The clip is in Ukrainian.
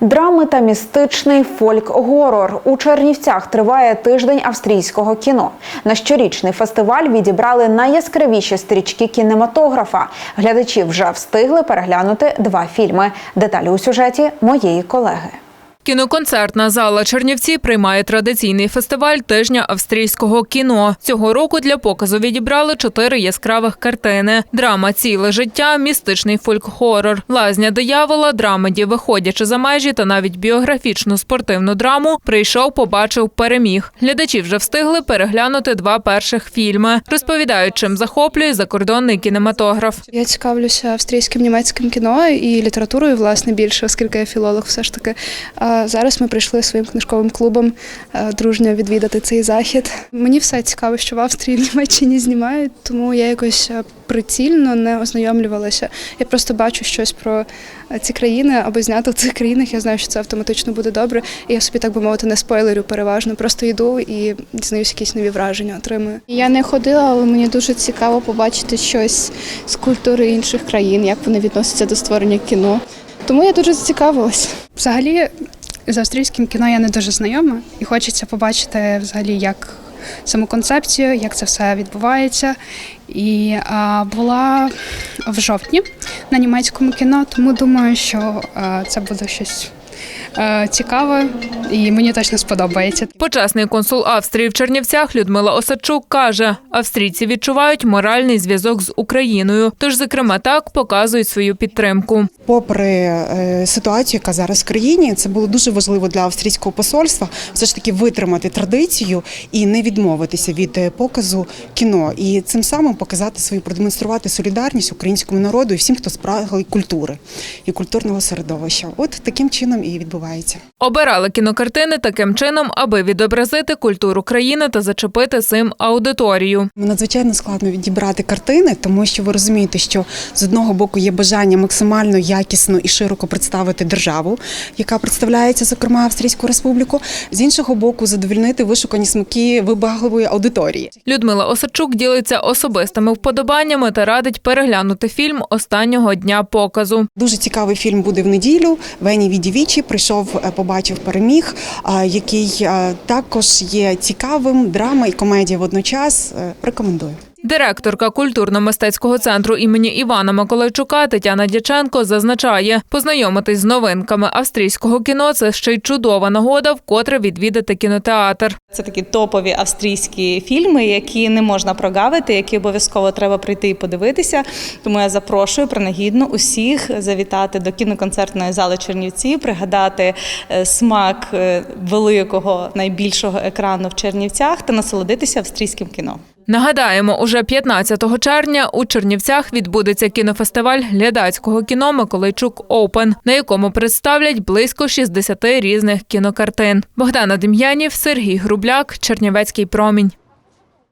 Драми та містичний фольк-горор у Чернівцях триває тиждень австрійського кіно. На щорічний фестиваль відібрали найяскравіші стрічки кінематографа. Глядачі вже встигли переглянути два фільми. Деталі у сюжеті моєї колеги. Кіноконцертна зала Чернівці приймає традиційний фестиваль тижня австрійського кіно. Цього року для показу відібрали чотири яскравих картини: драма Ціле життя, містичний фольк-хорор, лазня диявола, драмеді, виходячи за межі та навіть біографічну спортивну драму. Прийшов, побачив, переміг. Глядачі вже встигли переглянути два перших фільми. Розповідають, чим захоплює закордонний кінематограф. Я цікавлюся австрійським німецьким кіно і літературою, власне, більше, оскільки я філолог, все ж таки. А зараз ми прийшли своїм книжковим клубом е, дружньо відвідати цей захід. Мені все цікаво, що в Австрії в Німеччині знімають, тому я якось е, прицільно не ознайомлювалася. Я просто бачу щось про е, ці країни або знято в цих країнах. Я знаю, що це автоматично буде добре. І я собі, так би мовити, не спойлерю переважно. Просто йду і дізнаюсь якісь нові враження, отримую. Я не ходила, але мені дуже цікаво побачити щось з культури інших країн, як вони відносяться до створення кіно. Тому я дуже зацікавилась. Взагалі з австрійським кіно я не дуже знайома, і хочеться побачити взагалі, як саму концепцію, як це все відбувається. І а, була в жовтні на німецькому кіно, тому думаю, що а, це буде щось цікаве і мені точно сподобається. Почесний консул Австрії в Чернівцях Людмила Осадчук каже, австрійці відчувають моральний зв'язок з Україною, тож, зокрема, так показують свою підтримку. Попри е, ситуацію, яка зараз в країні, це було дуже важливо для австрійського посольства все ж таки витримати традицію і не відмовитися від е, показу кіно, і цим самим показати свою продемонструвати солідарність українському народу і всім, хто спраглий культури і культурного середовища. От таким чином і відбувається. Обирали кінокартини таким чином, аби відобразити культуру країни та зачепити цим аудиторію. Надзвичайно складно відібрати картини, тому що ви розумієте, що з одного боку є бажання максимально якісно і широко представити державу, яка представляється, зокрема, Австрійську республіку, з іншого боку, задовольнити вишукані смаки вибагливої аудиторії. Людмила Осадчук ділиться особистими вподобаннями та радить переглянути фільм останнього дня показу. Дуже цікавий фільм буде в неділю. Вені Відівічі прийшов, е, побачив переміг, який е, також є цікавим, драма і комедія водночас. Е, Рекомендую. Директорка культурно-мистецького центру імені Івана Миколайчука Тетяна Дяченко зазначає, познайомитись з новинками австрійського кіно це ще й чудова нагода, вкотре відвідати кінотеатр. Це такі топові австрійські фільми, які не можна прогавити, які обов'язково треба прийти і подивитися. Тому я запрошую принагідно усіх завітати до кіноконцертної зали Чернівці, пригадати е, смак е, великого найбільшого екрану в Чернівцях та насолодитися австрійським кіно. Нагадаємо, уже 15 червня у Чернівцях відбудеться кінофестиваль глядацького кіно Миколайчук Оупен, на якому представлять близько 60 різних кінокартин. Богдана Дем'янів, Сергій Грубляк, Чернівецький промінь.